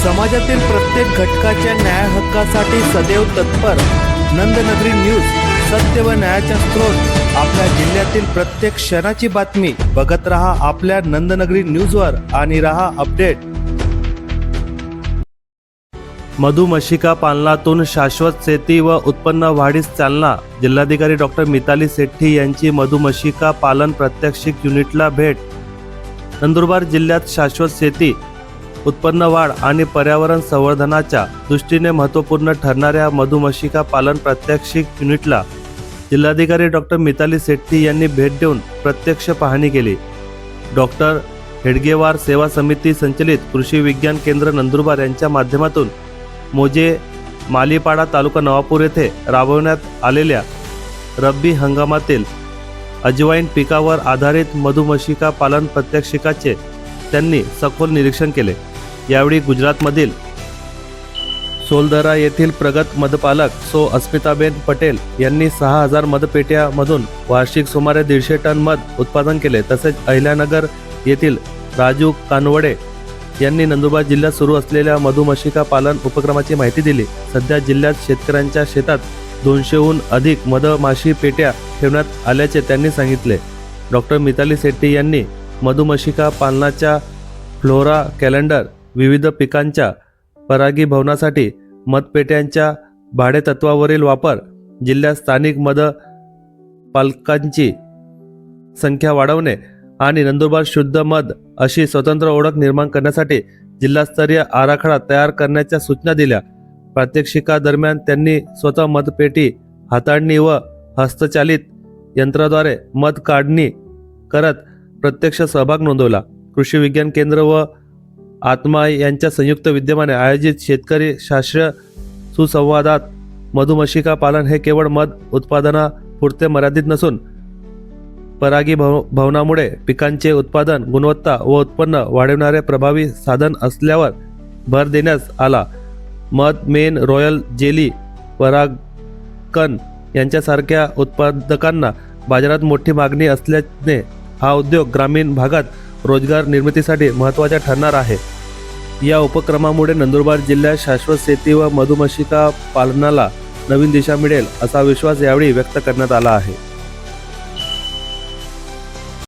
समाजातील प्रत्येक घटकाच्या न्याय हक्कासाठी सदैव तत्पर. नंदनगरी न्यूज सत्य व न्यायाचा स्रोत. आपल्या जिल्ह्यातील प्रत्येक क्षणाची बातमी. बघत रहा आपल्या नंदनगरी न्यूजवर आणि रहा अपडेट. मधुमशिका पालनातून शाश्वत शेती व उत्पन्न वाढीस चालना. जिल्हाधिकारी डॉक्टर मिताली सेट्टी यांची मधुमशिका पालन प्रात्यक्षिक युनिटला भेट. नंदुरबार जिल्ह्यात शाश्वत शेती. उत्पन्न वाढ आणि पर्यावरण संवर्धनाच्या दृष्टीने महत्त्वपूर्ण ठरणाऱ्या मधुमशिका पालन प्रात्यक्षिक युनिटला जिल्हाधिकारी डॉक्टर मिताली सेट्टी यांनी भेट देऊन प्रत्यक्ष पाहणी केली. डॉक्टर हेडगेवार सेवा समिती संचलित कृषी विज्ञान केंद्र नंदुरबार यांच्या माध्यमातून मोजे मालीपाडा तालुका नवापूर येथे राबवण्यात आलेल्या रब्बी हंगामातील अजवाईन पिकावर आधारित मधुमशिका पालन प्रात्यक्षिकाचे त्यांनी सखोल निरीक्षण केले. यावेळी गुजरातमधील सोलदरा येथील प्रगत मधपालक सो अस्मिताबेन पटेल यांनी सहा हजार मधपेट्यामधून वार्षिक सुमारे दीडशे टन मध उत्पादन केले. तसेच अहिल्यानगर येथील राजू कानवडे यांनी नंदुरबार जिल्ह्यात सुरू असलेल्या मधुमशिका पालन उपक्रमाची माहिती दिली. सध्या जिल्ह्यात शेतकऱ्यांच्या शेतात दोनशेहून अधिक मधमाशी पेट्या ठेवण्यात आल्याचे त्यांनी सांगितले. डॉक्टर मिताली शेट्टी यांनी मधुमशिका पालनाच्या फ्लोरा कॅलेंडर विविध पिकांच्या परागीभवनासाठी मतपेट्यांच्या भाडेतत्वावरील वापर जिल्ह्यात स्थानिक मध पालकांची संख्या वाढवणे आणि नंदुरबार शुद्ध मध अशी स्वतंत्र ओळख निर्माण करण्यासाठी जिल्हास्तरीय आराखडा तयार करण्याच्या सूचना दिल्या. प्रात्यक्षिकादरम्यान त्यांनी स्वतः मतपेटी हाताळणी व हस्तचालित यंत्राद्वारे मध काढणी करत प्रत्यक्ष सहभाग नोंदवला. कृषी विज्ञान केंद्र व आत्मा यांच्या संयुक्त विद्यमाने आयोजित शेतकरी शास्त्र सुसंवादात मधुमशिका पालन हे केवळ मध उत्पादनापुरते मर्यादित नसून परागी भव भवनामुळे पिकांचे उत्पादन गुणवत्ता व उत्पन्न वाढवणारे प्रभावी साधन असल्यावर भर देण्यास आला. मध मेन रॉयल जेली परागकन यांच्यासारख्या उत्पादकांना बाजारात मोठी मागणी असल्याने हा उद्योग ग्रामीण भागात रोजगार निर्मितीसाठी महत्त्वाचा ठरणार आहे. या उपक्रमामुळे नंदुरबार जिल्ह्यात शाश्वत शेती व मधुमशिका पालनाला नवीन दिशा मिळेल असा विश्वास यावेळी व्यक्त करण्यात आला आहे.